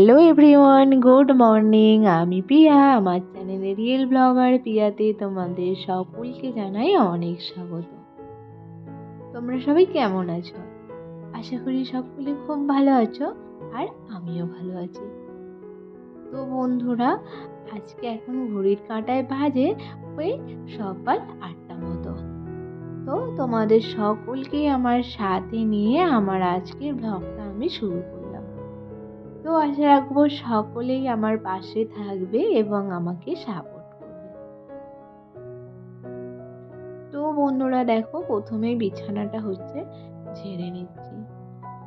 Hello everyone good morning আমি পিয়া আমার চ্যানেলে রিয়েল ব্লগার পিয়াতে তোমাদের সকলকে জানাই অনেক স্বাগত। তোমরা সবাই কেমন আছো? আশা করি সকলে খুব ভালো আছো আর আমিও ভালো আছি। তো বন্ধুরা, আজকে এখন ঘড়ির কাঁটায় বাজে ওই সকাল আটটা মতো। তো তোমাদের সকলকেই আমার সাথে নিয়ে আমার আজকের ব্লগটা আমি শুরু করলাম তো আশা রাখব সকলেই আমার পাশে থাকবে এবং আমাকে সাপোর্ট করবে। তো বন্ধুরা দেখো প্রথমেই বিছানাটা হচ্ছে ঝেড়ে নিচ্ছি।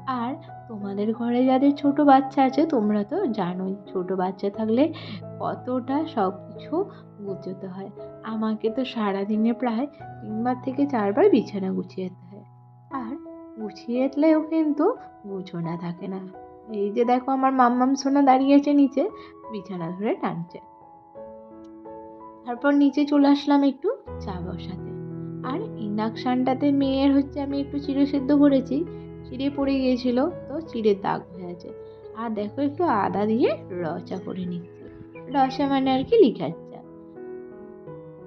আর তোমাদের ঘরে যাদের ছোট বাচ্চা আছে, তোমরা তো জানোই, ছোট বাচ্চা থাকলে কতটা সব কিছু গুছোতে হয়। আমাকে তো সারাদিনে প্রায় তিনবার থেকে চারবার বিছানা গুছিয়ে যেতে হয়। আর গুছিয়ে যেতেও কিন্তু গুছোনা থাকে না। এই যে দেখো আমার মাম্মাম সোনা দাঁড়িয়েছে নিচে, বিছানা ধরে টানছে। তারপর নিচে চলে আসলাম একটু চা বসাতে। আর ইন্ডাকশানটাতে মেয়ের হচ্ছে আমি একটু চিড়ে সেদ্ধ করেছি, চিড়ে পড়ে গিয়েছিল, তো চিড়ের দাগ হয়ে আছে। আর দেখো একটু আদা দিয়ে রচা করে নিচ্ছি। রসা মানে আর কি লিখার চা।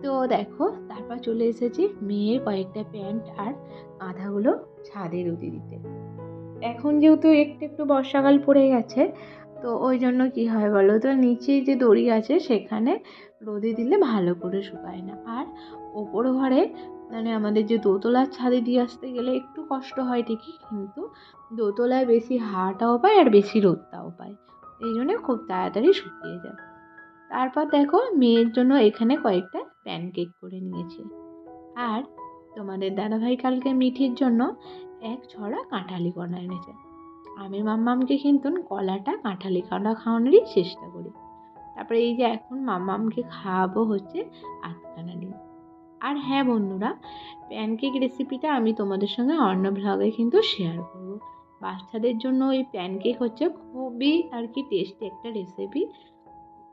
তো দেখো, তারপর চলে এসেছি মেয়ের কয়েকটা প্যান্ট আর আধাগুলো ছাদে রুদি দিতে। এখন যেহেতু একটু একটু বর্ষাকাল পড়ে গেছে, তো ওই জন্য কী হয় বলো তো নিচে যে দড়ি আছে সেখানে রোদে দিলে ভালো করে শুকায় না। আর ওপর ঘরে মানে আমাদের যে দোতলার ছাদে দিয়ে আসতে গেলে একটু কষ্ট হয় ঠিকই, কিন্তু দোতলায় বেশি হাওয়াটাও পায় আর বেশি রোদটাও পায়। এই জন্য খুব তাড়াতাড়ি শুকিয়ে যায়। তারপর দেখো মেয়ের জন্য এখানে কয়েকটা প্যানকেক করে নিয়েছি। আর তোমাদের দাদাভাই কালকে মিঠির জন্য এক ছড়া কাঁঠালি কলা এনেছে। আমি মাম্মামকে কিন্তু কলাটা কাঁঠালি কলা খাওয়ানোরই চেষ্টা করি। তারপরে এই যে এখন মাম্মামকে খাওয়াবো হচ্ছে আধখানা ডিম। আর হ্যাঁ বন্ধুরা প্যানকেক রেসিপিটা আমি তোমাদের সঙ্গে অন্য ভ্লগে কিন্তু শেয়ার করব। বাচ্চাদের জন্য ওই প্যানকেক হচ্ছে খুবই আর কি টেস্টি একটা রেসিপি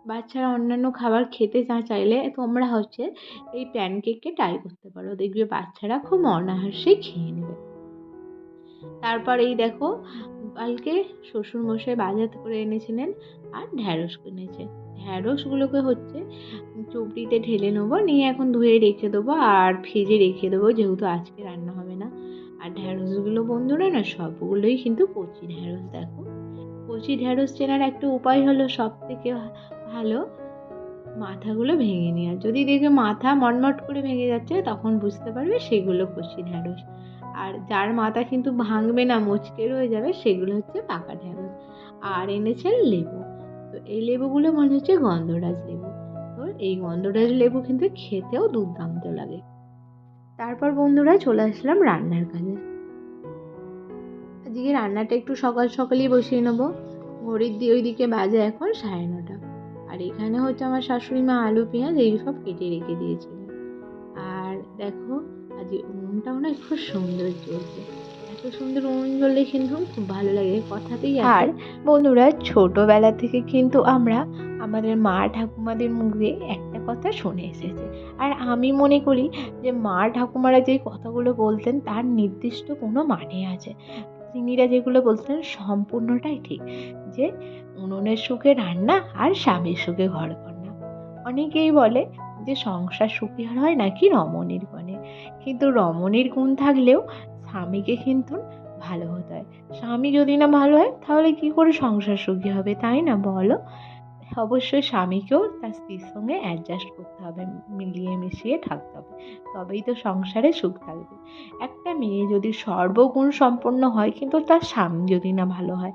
বাচ্চারা অন্যান্য খাবার খেতে না চাইলে তোমরা হচ্ছে এই প্যানকেককে ট্রাই করতে পারো। দেখবে বাচ্চারা খুব অনায়াসেই খেয়ে নেবে। তারপর এই দেখো, কালকে শ্বশুরমশাই বাজার করে এনেছিলেন আর ঢ্যাঁড়স কিনেছে। ঢ্যাঁড়সগুলোকে হচ্ছে চুবড়িতে ঢেলে নেব, নিয়ে এখন ধুয়ে রেখে দেবো আর ফ্রিজে রেখে দেবো যেহেতু আজকে রান্না হবে না। আর ঢ্যাঁড়সগুলো বন্ধুরা না, সবগুলোই কিন্তু কচি ঢ্যাঁড়স দেখো। কচি ঢ্যাঁড়স চেনার একটা উপায় হলো সব থেকে ভালো। মাথাগুলো ভেঙে নেওয়া যদি দেখবে মাথা মটমট করে ভেঙে যাচ্ছে, তখন বুঝতে পারবে সেগুলো কষি ঢ্যাঁড়স। আর যার মাথা কিন্তু ভাঙবে না, মুচকে রয়ে যাবে, সেগুলো হচ্ছে পাকা ঢ্যাঁড়স। আর এনেছেন লেবু। তো এই লেবুগুলো মনে হচ্ছে গন্ধরাজ লেবু। তো এই গন্ধরাজ লেবু কিন্তু খেতেও দুর্দান্ত লাগে। তারপর বন্ধুরা চলে আসলাম রান্নার কাজে। আজকে রান্নাটা একটু সকাল সকালেই বসিয়ে নেব। ঘড়ির দিয়ে ওইদিকে বাজে এখন সাড়ে নটা। আর এখানে হচ্ছে আমার শাশুড়ি মা আলু, পেঁয়াজ, এই সব কেটে রেখে দিয়েছিলেন। আর দেখো আজ উনুনটাও না খুব সুন্দর চলছে। এত সুন্দর উনুন জ্বললে কিন্তু খুব ভালো লাগে। কথাতেই আর বন্ধুরা, ছোটোবেলা থেকে কিন্তু আমরা আমাদের মা ঠাকুমাদের মুখে একটা কথা শুনে এসেছে। আর আমি মনে করি যে, মা ঠাকুমারা যে কথাগুলো বলতেন, তার নির্দিষ্ট কোনো মানে আছে। তিনিরা যেগুলো বলতেন সম্পূর্ণটাই ঠিক। যে উনুনের সুখে রান্না আর স্বামীর সুখে ঘর কন্যা অনেকেই বলে যে সংসার সুখী আর হয় নাকি রমণীর গুণে কিন্তু রমণীর গুণ থাকলেও স্বামীকে কিন্তু ভালো হতে হয়। স্বামী যদি না ভালো হয়, তাহলে কি করে সংসার সুখী হবে, তাই না বলো? অবশ্যই স্বামীকেও তার স্ত্রীর সঙ্গে অ্যাডজাস্ট করতে হবে, মিলিয়ে মিশিয়ে থাকতে হবে। তবেই তো সংসারে সুখ থাকবে। একটা মেয়ে যদি সর্বগুণ সম্পন্ন হয়, কিন্তু তার স্বামী যদি না ভালো হয়,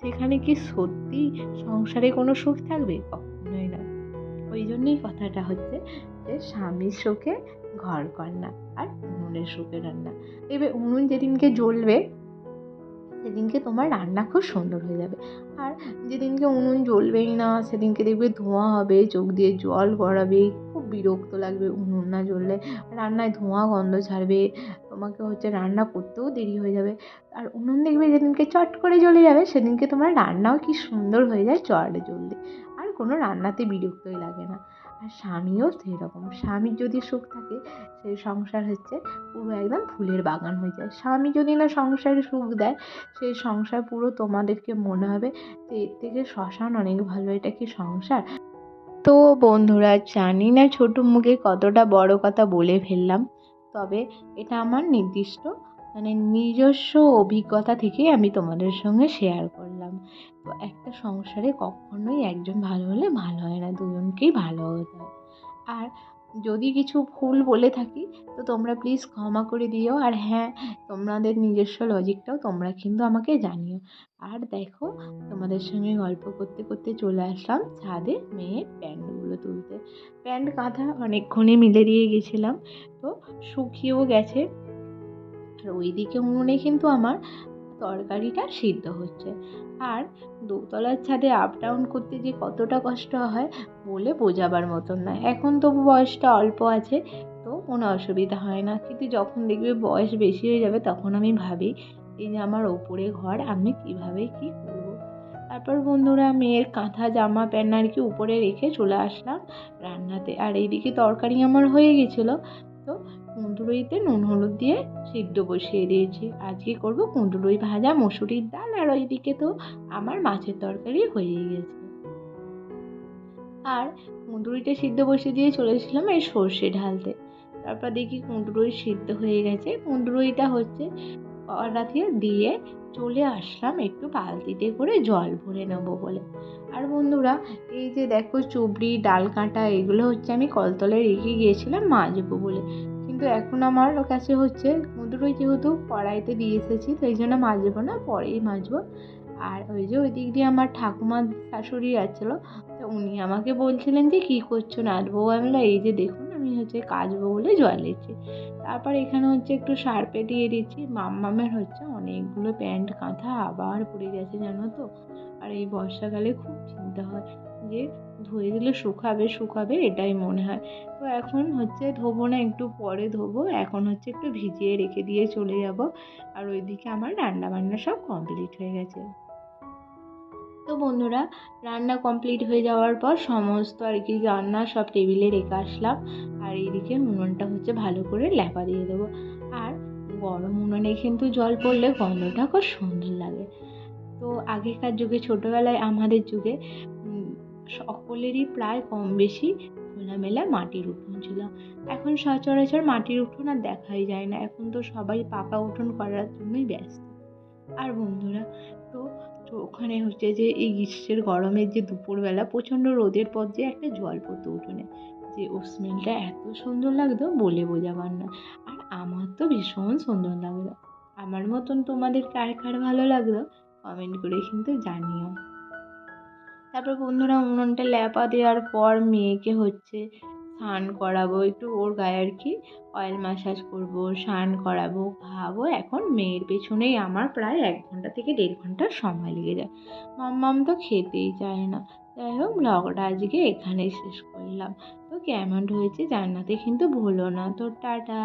সেখানে কি সত্যি সংসারে কোনো সুখ থাকবে? কখনোই না। ওই জন্যই কথাটা হচ্ছে যে, স্বামীর সুখে ঘর কন্যা আর উনুনের সুখে রান্না। এবার উনুন যেদিনকে জ্বলবে সেদিনকে তোমার রান্না খুব সুন্দর হয়ে যাবে। আর যেদিনকে উনুন জ্বলবেই না, সেদিনকে দেখবে ধোঁয়া হবে, চোখ দিয়ে জল গড়াবে, খুব বিরক্ত লাগবে উনুন না জ্বললে। রান্নায় ধোঁয়া গন্ধ ছাড়বে, তোমাকে হচ্ছে রান্না করতেও দেরি হয়ে যাবে। আর উনুন দেখবে যেদিনকে চট করে জ্বলে যাবে, সেদিনকে তোমার রান্নাও কি সুন্দর হয়ে যায় চট জলদি। আর কোনো রান্নাতে বিরক্তই লাগে না। আর স্বামীও সেই রকম স্বামীর যদি সুখ থাকে, সেই সংসার হচ্ছে পুরো একদম ফুলের বাগান হয়ে যায়। স্বামী যদি না সংসারে সুখ দেয়, সেই সংসার পুরো তোমাদেরকে মনে হবে যে এর থেকে শ্মশান অনেক ভালো, এটা কি সংসার? তো বন্ধুরা, জানি না ছোটো মুখে কতটা বড় কথা বলে ফেললাম, তবে এটা আমার নির্দিষ্ট মানে নিজস্ব অভিজ্ঞতা থেকে আমি তোমাদের সঙ্গে শেয়ার করলাম। তো একটা সংসারে কখনোই একজন ভালো হলে ভালো হয় না, দুজনকেই ভালো হতে হয়। আর যদি কিছু ভুল বলে থাকি, তো তোমরা প্লিজ ক্ষমা করে দিও। আর হ্যাঁ তোমাদের নিজস্ব লজিকটাও তোমরা কিন্তু আমাকে জানিও। আর দেখো, তোমাদের সঙ্গে গল্প করতে করতে চলে আসলাম ছাদে মেয়ের প্যান্টগুলো তুলতে। প্যান্ট কাঁথা অনেকক্ষণই মিলে দিয়ে গেছিলাম। তো শুকিয়েও গেছে। আর ওইদিকে উনুনে কিন্তু আমার তরকারিটা সিদ্ধ হচ্ছে। আর দোতলার ছাদে আপ ডাউন করতে যে কতটা কষ্ট হয় বলে বোঝাবার মতন নয়। এখন তবু বয়সটা অল্প আছে, তো কোনো অসুবিধা হয় না। কিন্তু যখন দেখবে বয়স বেশি হয়ে যাবে, তখন আমি ভাবি এই যে আমার ওপরে ঘর, আমি কীভাবে কী করব? তারপর বন্ধুরা মেয়ের কাঁথা, জামা, প্যান্ট আর কি উপরে রেখে চলে আসলাম রান্নাতে। আর এইদিকে তরকারি আমার হয়ে গেছিল, তো কুঁদরুইতে নুন, হলুদ দিয়ে সিদ্ধ বসিয়ে দিয়েছি। আজকে করব কুঁদরুই ভাজা, মসুরির ডাল, আর ওইদিকে তো আমার মাছের তরকারি হয়েই গেছে। আর কুঁদরুইটা সিদ্ধ বসিয়ে দিয়ে চলেছিলাম এই সর্ষে ঢালতে। তারপর দেখি কুঁদরুই সিদ্ধ হয়ে গেছে। কুঁদরুইটা হচ্ছে কড়াতে দিয়ে চলে আসলাম একটু বালতিতে করে জল ভরে নেব বলে। আর বন্ধুরা, এই যে দেখো চুবড়ি, ডাল কাঁটা, এগুলো হচ্ছে আমি কলতলে রেখে গিয়েছিলাম মাজবো বলে। কিন্তু এখন আমার কাছে হচ্ছে কুঁদরুই যেহেতু কড়াইতে দিয়ে এসেছি, তো এই জন্য মাজবো না, পরেই মাজবো। আর ওই যে ওই দিক দিয়ে আমার ঠাকুমার শাশুড়ি যাচ্ছিল তো উনি আমাকে বলছিলেন যে, কী করছ নাচবো? আমি এই যে দেখুন আমি হচ্ছে কাচবো বলে জল দিচ্ছি। তারপর এখানে হচ্ছে একটু সার্পে দিয়ে দিচ্ছি। মাম্মামের হচ্ছে অনেকগুলো প্যান্ট কাঁথা আবার পড়ে গেছে, জানো তো? আর এই বর্ষাকালে খুব চিন্তা হয় যে ধুয়ে দিলে শুকাবে শুকাবে এটাই মনে হয়। তো এখন হচ্ছে ধোবো না, একটু পরে ধোবো। এখন হচ্ছে একটু ভিজিয়ে রেখে দিয়ে চলে যাব। আর ওইদিকে আমার রান্না বান্না সব কমপ্লিট হয়ে গেছে। তো বন্ধুরা, রান্না কমপ্লিট হয়ে যাওয়ার পর সমস্ত আর কি রান্না সব টেবিলে রেখে আসলাম। আর এইদিকে উনুনটা হচ্ছে ভালো করে ল্যাপা দিয়ে দেবো। আর গরম উনুনে কিন্তু জল পড়লে গন্ধটা খুব সুন্দর লাগে। তো আগেকার যুগে, ছোটোবেলায় আমাদের যুগে সকলেরই প্রায় কম বেশি খোলামেলা মাটির উঠোন ছিল। এখন সচরাচর মাটির উঠোন আর দেখাই যায় না। এখন তো সবাই পাকা উঠোন করার জন্যই ব্যস্ত। আর বন্ধুরা, তো তো ওখানে হচ্ছে যে এই গ্রীষ্মের গরমের যে দুপুরবেলা প্রচণ্ড রোদের পর যে একটা জল পড়তো উঠোনে। যে ও স্মেলটা এত সুন্দর লাগতো, বলে বোঝাবার না। আর আমার তো ভীষণ সুন্দর লাগল। আমার মতন তোমাদের কার কার ভালো লাগতো কমেন্ট করে কিন্তু জানিও। তারপর বন্ধুরা, উনুনটা ল্যাপা দেওয়ার পর মেয়েকে হচ্ছে স্নান করাবো, একটু ওর গায়ে আর কি অয়েল ম্যাসাজ করব, স্নান করাবো খাওয়াবো এখন মেয়ের পেছনেই আমার প্রায় এক ঘণ্টা থেকে দেড় ঘণ্টা সময় লেগে যায়। মাম্মাম তো খেতেই চায় না। যাই হোক, ব্লগটা আজকে এখানেই শেষ করলাম। তো কেমন হয়েছে জান্নাতে কিন্তু ভুলো না। তো টাটা।